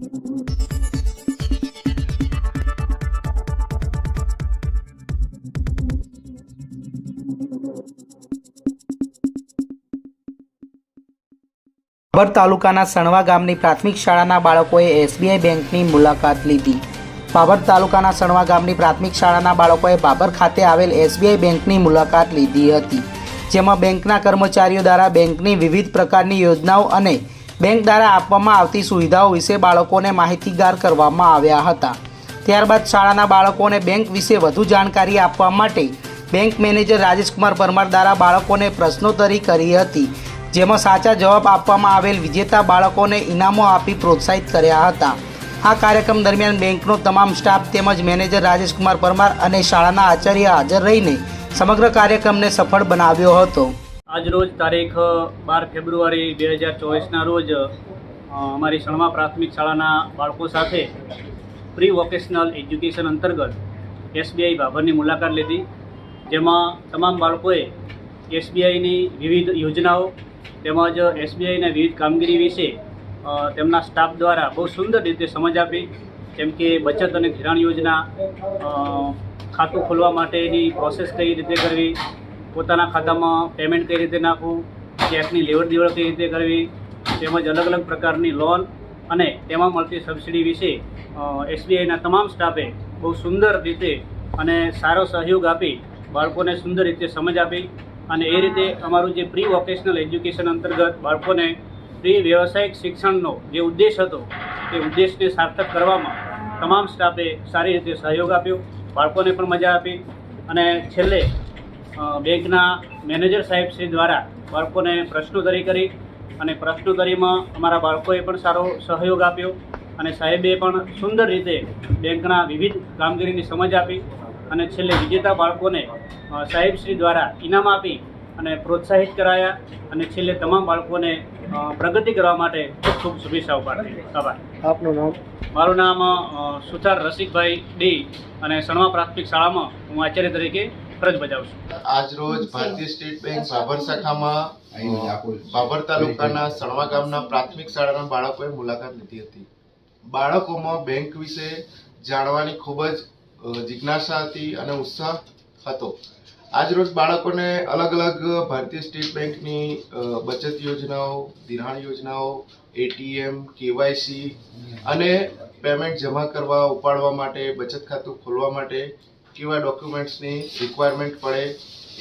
બાબર તાલુકાના સણવા ગામની પ્રાથમિક શાળાના બાળકોએ એસબીઆઈ બેંકની મુલાકાત લીધી. બાબર તાલુકાના સણવા ગામની પ્રાથમિક શાળાના બાળકોએ બાબર ખાતે આવેલ એસબીઆઈ બેંકની મુલાકાત લીધી હતી, જેમાં બેંકના કર્મચારીઓ દ્વારા બેંકની વિવિધ પ્રકારની યોજનાઓ અને બેંક દ્વારા આપવામાં આવતી સુવિધાઓ વિશે બાળકોને માહિતીગાર કરવામાં આવ્યા હતા. ત્યારબાદ શાળાના બાળકોને બેંક વિશે વધુ જાણકારી આપવા માટે બેંક મેનેજર રાજેશકુમાર પરમાર દ્વારા બાળકોને પ્રશ્નોત્તરી કરી હતી, જેમાં સાચા જવાબ આપવામાં આવેલ વિજેતા બાળકોને ઇનામો આપી પ્રોત્સાહિત કર્યા હતા. આ કાર્યક્રમ દરમિયાન બેંકનો તમામ સ્ટાફ તેમજ મેનેજર રાજેશકુમાર પરમાર અને શાળાના આચાર્ય હાજર રહીને સમગ્ર કાર્યક્રમને સફળ બનાવ્યો હતો. આજ રોજ તારીખ બાર ફેબ્રુઆરી બે હજાર ચોવીસના રોજ અમારી સણમા પ્રાથમિક શાળાના બાળકો સાથે પ્રી વોકેશનલ એજ્યુકેશન અંતર્ગત એસબીઆઈ ભાભરની મુલાકાત લીધી, જેમાં તમામ બાળકોએ એસબીઆઈની વિવિધ યોજનાઓ તેમજ એસબીઆઈના વિવિધ કામગીરી વિશે તેમના સ્ટાફ દ્વારા બહુ સુંદર રીતે સમજ આપી, જેમ કે બચત અને ધિરાણ યોજના ખાતું ખોલવા માટેની પ્રોસેસ કઈ રીતે કરવી પોતાના ખાતામાં પેમેન્ટ કઈ રીતે નાખવું ચેકની લેવડ દેવડ કઈ રીતે કરવી, તેમજ અલગ અલગ પ્રકારની લોન અને તેમાં મળતી સબસિડી વિશે એસબીઆઈના તમામ સ્ટાફે બહુ સુંદર રીતે અને સારો સહયોગ આપી બાળકોને સુંદર રીતે સમજ આપી અને એ રીતે અમારું જે પ્રી વોકેશનલ એજ્યુકેશન અંતર્ગત બાળકોને પ્રી વ્યવસાયિક શિક્ષણનો જે ઉદ્દેશ હતો તે ઉદ્દેશને સાર્થક કરવામાં તમામ સ્ટાફે સારી રીતે સહયોગ આપ્યો, બાળકોને પણ મજા આપી અને છેલ્લે બેંકના મેનેજર સાહેબ શ્રી દ્વારા બાળકોને પ્રશ્નોત્તરી કરી અને પ્રશ્નોત્તરીમાં અમારા બાળકોએ પણ સારો સહયોગ આપ્યો અને સાહેબે પણ સુંદર રીતે બેંકના વિવિધ કામગીરીની સમજ આપી અને છેલ્લે વિજેતા બાળકોને સાહેબશ્રી દ્વારા ઇનામ આપી અને પ્રોત્સાહિત કરાયા અને છેલ્લે તમામ બાળકોને પ્રગતિ કરવા માટે ખૂબ ખૂબ શુભેચ્છાઓ પાઠવી. આભાર. આપનું નામ? મારું નામ સુથાર રસિકભાઈ ડી અને સણવા પ્રાથમિક શાળામાં હું આચાર્ય તરીકે ફરજ બજાવશું. આજ રોજ ભારતીય સ્ટેટ બેંક બાબર શાખામાં બાબર તાલુકાના સણવા ગામના પ્રાથમિક શાળાના બાળકોએ મુલાકાત લીધી હતી. બાળકોમાં બેંક વિશે જાણવાની ખૂબ જ જિજ્ઞાસા હતી અને ઉત્સાહ હતો. આજરોજ બાળકોને અલગ અલગ ભારતીય સ્ટેટ બેંકની બચત યોજનાઓ ધિરાણ યોજનાઓ એટીએમ કેવાયસી અને પેમેન્ટ જમા કરવા ઉપાડવા માટે બચત ખાતું ખોલવા માટે કેવા ડોક્યુમેન્ટ્સની રિક્વાયરમેન્ટ પડે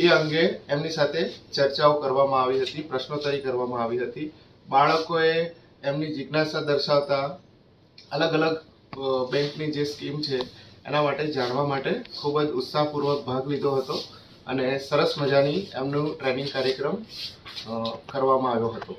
એ અંગે એમની સાથે ચર્ચાઓ કરવામાં આવી હતી, પ્રશ્નોત્તરી કરવામાં આવી હતી. બાળકોએ એમની જિજ્ઞાસા દર્શાવતા અલગ અલગ બેંકની જે સ્કીમ છે, એના માટે જાણવા માટે ખૂબ જ ઉત્સાહપૂર્વક ભાગ લીધો હતો અને સરસ મજાની એમનું ટ્રેનિંગ કાર્યક્રમ કરવામાં આવ્યો હતો.